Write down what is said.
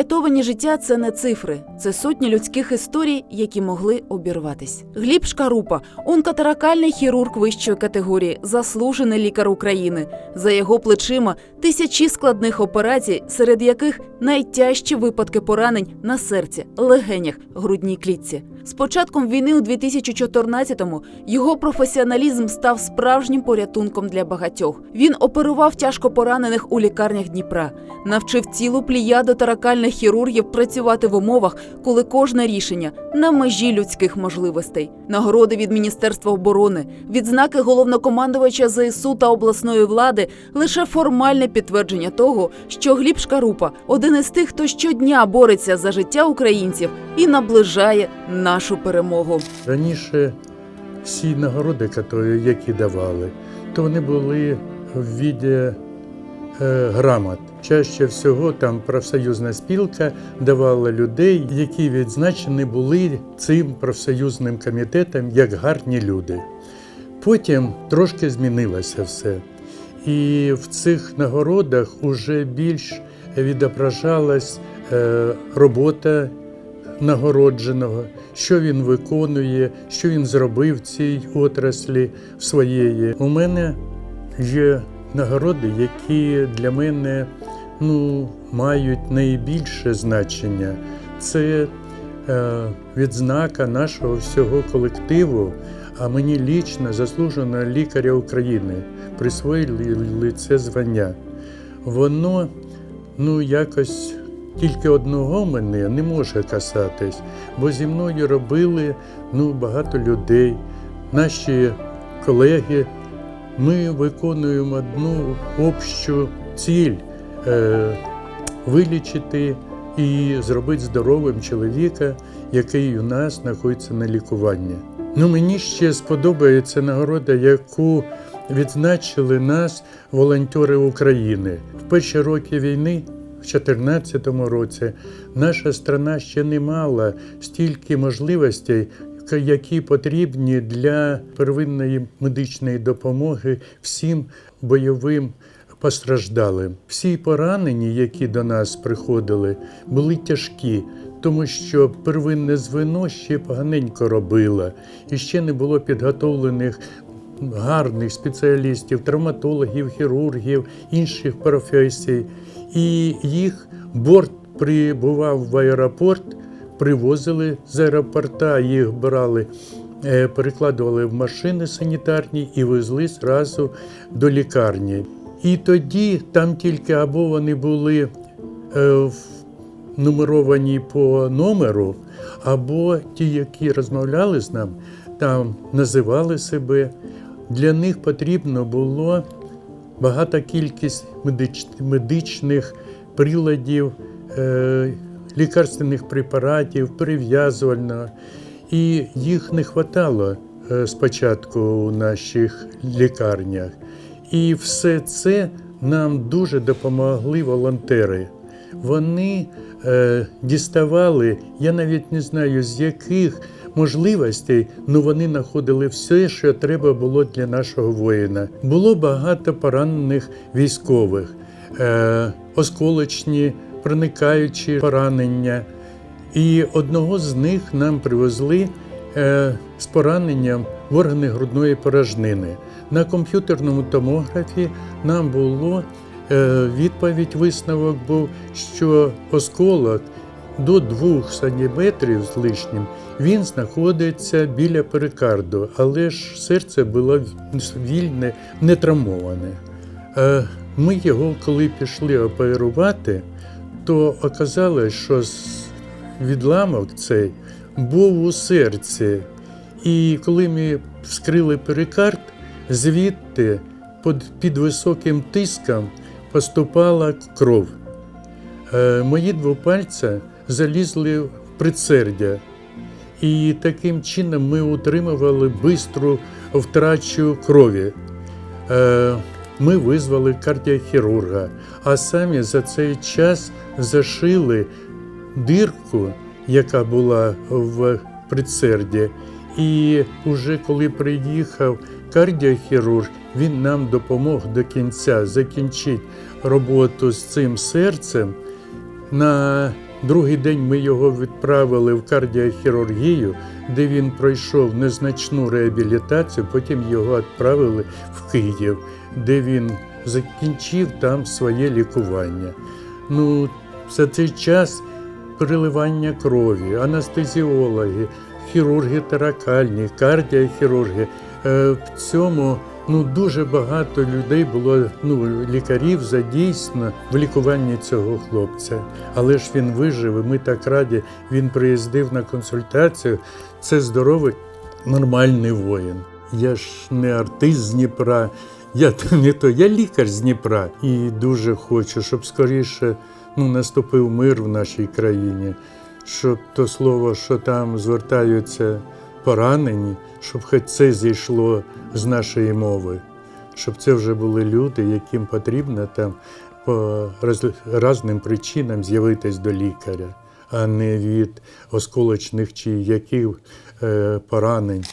Врятовані життя це не цифри, це сотні людських історій, які могли обірватись. Гліб Шкарупа, онкотеракальний хірург вищої категорії, заслужений лікар України. За його плечима тисячі складних операцій, серед яких найтяжчі випадки поранень на серці, легенях, грудній клітці. З початком війни у 2014-му його професіоналізм став справжнім порятунком для багатьох. Він оперував тяжко поранених у лікарнях Дніпра, навчив цілу пліяду таракальних хірургів працювати в умовах, коли кожне рішення на межі людських можливостей. Нагороди від Міністерства оборони, відзнаки головнокомандувача ЗСУ та обласної влади лише формальне підтвердження того, що Гліб Шкарупа один із тих, хто щодня бореться за життя українців і наближає нашу перемогу. Раніше всі нагороди, які- давали, то вони були в віді е, грамот. Чаще всього там профсоюзна спілка давала людей, які відзначені були цим профсоюзним комітетом як гарні люди. Потім трошки змінилося все. І в цих нагородах уже більш відображалась е, робота нагородженого, що він виконує, що він зробив в цій отраслі своєї. У мене є нагороди, які для мене ну, мають найбільше значення. Це е, відзнака нашого всього колективу, а мені лічно заслуженого лікаря України присвоїли це звання. Воно ну, якось тільки одного мене не може касатись, бо зі мною робили ну, багато людей, наші колеги. Ми виконуємо одну общу ціль вилічити і зробити здоровим чоловіка, який у нас знаходиться на лікуванні. Ну, мені ще сподобається нагорода, яку відзначили нас волонтери України. В перші роки війни, в 2014 році, наша страна ще не мала стільки можливостей, які потрібні для первинної медичної допомоги всім бойовим постраждалим. Всі поранені, які до нас приходили, були тяжкі, тому що первинне звено ще поганенько робило, і ще не було підготовлених гарних спеціалістів, травматологів, хірургів, інших професій. І їх борт прибував в аеропорт, привозили з аеропорта, їх брали, е, перекладували в машини санітарні і везли зразу до лікарні. І тоді там тільки або вони були е, нумеровані по номеру, або ті, які розмовляли з нами, там називали себе. Для них потрібно було багата кількість медич, медичних приладів, е, лікарственних препаратів, перев'язувального. І їх не вистачало е, спочатку у наших лікарнях. І все це нам дуже допомогли волонтери. Вони е, діставали, я навіть не знаю з яких можливостей, але вони знаходили все, що треба було для нашого воїна. Було багато поранених військових, е, осколочні, проникаючі поранення. І одного з них нам привезли з пораненням в органи грудної порожнини. На комп'ютерному томографі нам було е, відповідь, висновок був, що осколок до 2 сантиметрів з лишнім він знаходиться біля перикарду, але ж серце було вільне, не травмоване. Е, Ми його, коли пішли оперувати, то оказалось, що відламок цей був у серці. І коли ми вскрили перикард, звідти під, високим тиском поступала кров. Е, Мої два пальця залізли в предсердя. І таким чином ми утримували бистру втрачу крові. Е, Ми визвали кардіохірурга, а самі за цей час зашили дирку, яка була в предсерді. І уже коли приїхав кардіохірург, він нам допомог до кінця закінчити роботу з цим серцем. На Другий день ми його відправили в кардіохірургію, де він пройшов незначну реабілітацію. Потім його відправили в Київ, де він закінчив там своє лікування. Ну, за цей час переливання крові, анестезіологи, хірурги таракальні, кардіохірурги. Е, В цьому ну, дуже багато людей було, ну, лікарів задійсно в лікуванні цього хлопця. Але ж він вижив, і ми так раді. Він приїздив на консультацію. Це здоровий, нормальний воїн. Я ж не артист з Дніпра, я не то, я лікар з Дніпра. І дуже хочу, щоб скоріше ну, наступив мир в нашій країні, щоб то слово, що там звертаються поранені, щоб хоч це зійшло з нашої мови, щоб це вже були люди, яким потрібно там по різним причинам з'явитись до лікаря, а не від осколочних чи яких е, поранень.